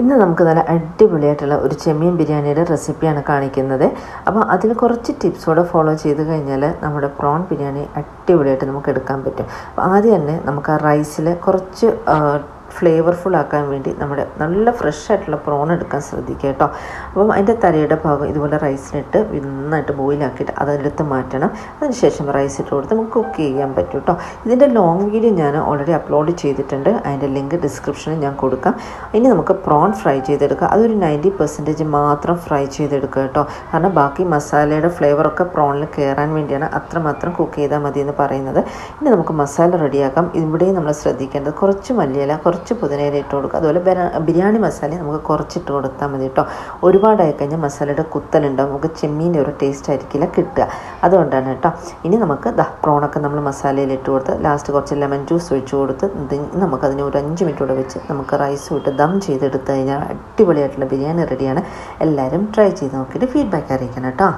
ഇന്ന് നമുക്ക് നല്ല അടിപൊളിയായിട്ടുള്ള ഒരു ചെമ്മീൻ ബിരിയാണിയുടെ റെസിപ്പിയാണ് കാണിക്കുന്നത്. അപ്പോൾ അതിൽ കുറച്ച് ടിപ്സോടെ ഫോളോ ചെയ്ത് കഴിഞ്ഞാൽ നമ്മുടെ പ്രോൺ ബിരിയാണി അടിപൊളിയായിട്ട് നമുക്ക് എടുക്കാൻ പറ്റും. അപ്പോൾ ആദ്യം തന്നെ നമുക്ക് ആ റൈസിൽ കുറച്ച് ഫ്ലേവർഫുൾ ആക്കാൻ വേണ്ടി നമ്മുടെ നല്ല ഫ്രഷ് ആയിട്ടുള്ള പ്രോൺ എടുക്കാൻ ശ്രദ്ധിക്കുക കേട്ടോ. അപ്പം അതിന്റെ തലയുടെ ഭാഗം ഇതുപോലെ റൈസിനിട്ട് നന്നായിട്ട് ബോയിലാക്കിയിട്ട് അതെടുത്ത് മാറ്റണം. അതിനുശേഷം റൈസ് ഇട്ട് കൊടുത്ത് നമുക്ക് കുക്ക് ചെയ്യാൻ പറ്റും കേട്ടോ. ഇതിന്റെ ലോങ് വീഡിയോ ഞാൻ ഓൾറെഡി അപ്ലോഡ് ചെയ്തിട്ടുണ്ട്. അതിന്റെ ലിങ്ക് ഡിസ്ക്രിപ്ഷനിൽ ഞാൻ കൊടുക്കാം. ഇനി നമുക്ക് പ്രോൺ ഫ്രൈ ചെയ്തെടുക്കുക അതൊരു നയന്റി പെർസെന്റേജ് മാത്രം ഫ്രൈ ചെയ്തെടുക്കുക കേട്ടോ. കാരണം ബാക്കി മസാലയുടെ ഫ്ലേവറൊക്കെ പ്രോണിൽ കയറാൻ വേണ്ടിയാണ് അത്രമാത്രം കുക്ക് ചെയ്താൽ മതി എന്ന് പറയുന്നത്. ഇനി നമുക്ക് മസാല റെഡിയാക്കാം ഇവിടെയും നമ്മൾ ശ്രദ്ധിക്കേണ്ടത് കുറച്ച് മല്ലിയില കുറച്ച് പുതിനയില ഇട്ട് കൊടുക്കുക. അതുപോലെ ബിരിയാണി മസാല നമുക്ക് കുറച്ചിട്ട് കൊടുത്താൽ മതി കേട്ടോ. ഒരുപാടായി കഴിഞ്ഞാൽ മസാലയുടെ കുത്തലുണ്ടാവും. നമുക്ക് ചെമ്മീന്റെ ഒരു ടേസ്റ്റ് ആയിരിക്കില്ല കിട്ടുക. അതുകൊണ്ടാണ് കേട്ടോ. ഇനി നമുക്ക് ദാ പ്രോണൊക്കെ നമ്മൾ മസാലയിൽ ഇട്ട് കൊടുത്ത് ലാസ്റ്റ് കുറച്ച് ലെമൺ ജ്യൂസ് ഒഴിച്ച് കൊടുത്ത് നമുക്ക് അതിന് ഒരു അഞ്ച് മിനിറ്റ് കൂടെ വെച്ച് നമുക്ക് റൈസ് വിട്ട് ദം ചെയ്തെടുത്ത് കഴിഞ്ഞാൽ അടിപൊളിയായിട്ടുള്ള ബിരിയാണി റെഡിയാണ് എല്ലാവരും ട്രൈ ചെയ്ത് നോക്കിയിട്ട് ഫീഡ്ബാക്ക് അറിയിക്കണം കേട്ടോ.